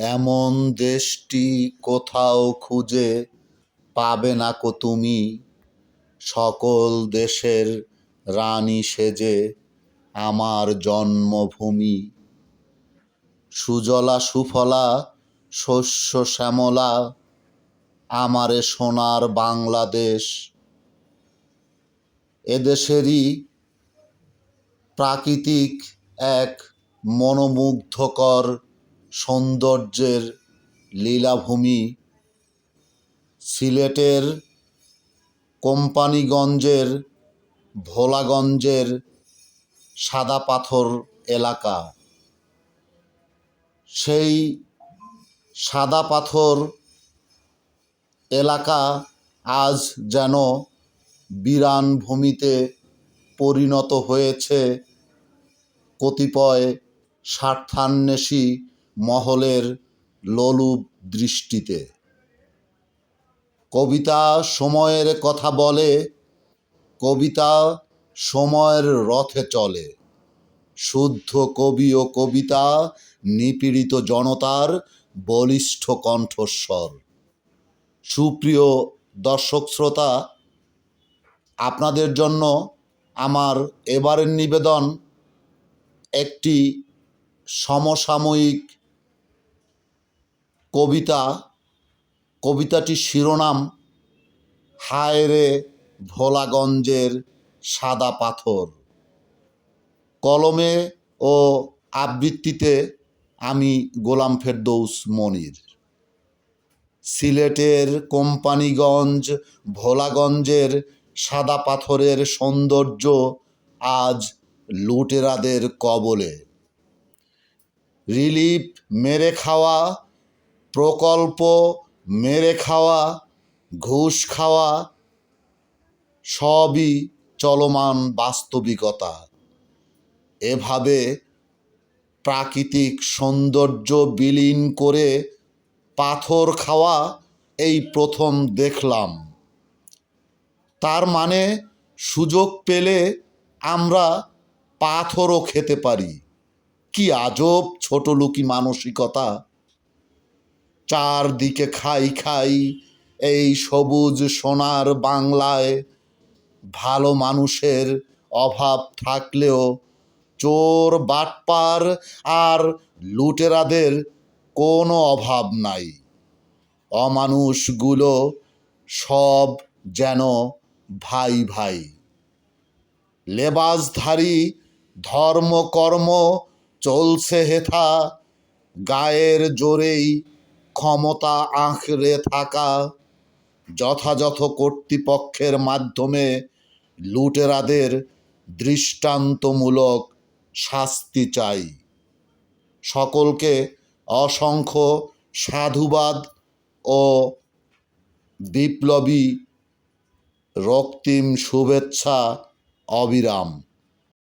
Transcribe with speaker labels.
Speaker 1: এমন দেশটি কোথাও খুঁজে পাবে না কো তুমি। সকল দেশের রানী সেজে আমার জন্মভূমি। সুজলা সুফলা, শস্য শ্যামলা, আমারে সোনার বাংলাদেশ। এদেশেরই প্রাকৃতিক এক মনোমুগ্ধকর সৌন্দর্যের লীলাভূমি সিলেটের কোম্পানিগঞ্জের ভোলাগঞ্জের সাদা পাথর এলাকা। সেই সাদা পাথর এলাকা আজ যেন বিরান ভূমিতে পরিণত হয়েছে। কতিপয় স্বার্থান্বেষী মহলের লোলুপ দৃষ্টিতে। কবিতা সময়ের কথা বলে, কবিতা সময়ের রথে চলে। শুদ্ধ কবি ও কবিতা, নিপীড়িত জনতার বলিষ্ঠ কণ্ঠস্বর। সুপ্রিয় দর্শক শ্রোতা, আপনাদের জন্য আমার এবারের নিবেদন একটি সমসাময়িক কবিতা, কবিতাটির শিরোনাম হায় রে ভোলাগঞ্জের সাদা পাথর। কলমে ও আবৃত্তিতে আমি গোলাম ফেরদৌস মনির। সিলেটের কোম্পানিগঞ্জ ভোলাগঞ্জের সাদা পাথরের সৌন্দর্য আজ লুটেরাদের কবলে। রিলিফ মেরে খাওয়া প্রকল্প, মেরে খাওয়া, ঘুষ খাওয়া, সবই চলমান বাস্তবিকতা। এভাবে প্রাকৃতিক সৌন্দর্য বিলীন করে পাথর খাওয়া এই প্রথম দেখলাম। তার মানে সুযোগ পেলে আমরা পাথরও খেতে পারি। কি আজব ছোট লুকি মানসিকতা। চারদিকে খাই খাই এই সবুজ সোনার বাংলায় ভালো মানুষের অভাব থাকলেও চোর, বাটপার আর লুটেরাদের কোনো অভাব নাই। অমানুষগুলো সব যেন ভাই ভাই। লেবাসধারী ধর্মকর্ম চলছে হেথা, গায়ের জোরেই ক্ষমতা আঁকড়ে থাকা যথাযথ কর্তৃপক্ষের মাধ্যমে লুটেরাদের দৃষ্টান্তমূলক শাস্তি চাই। সকলকে অসংখ্য সাধুবাদ ও বিপ্লবী রক্তিম শুভেচ্ছা, অবিরাম।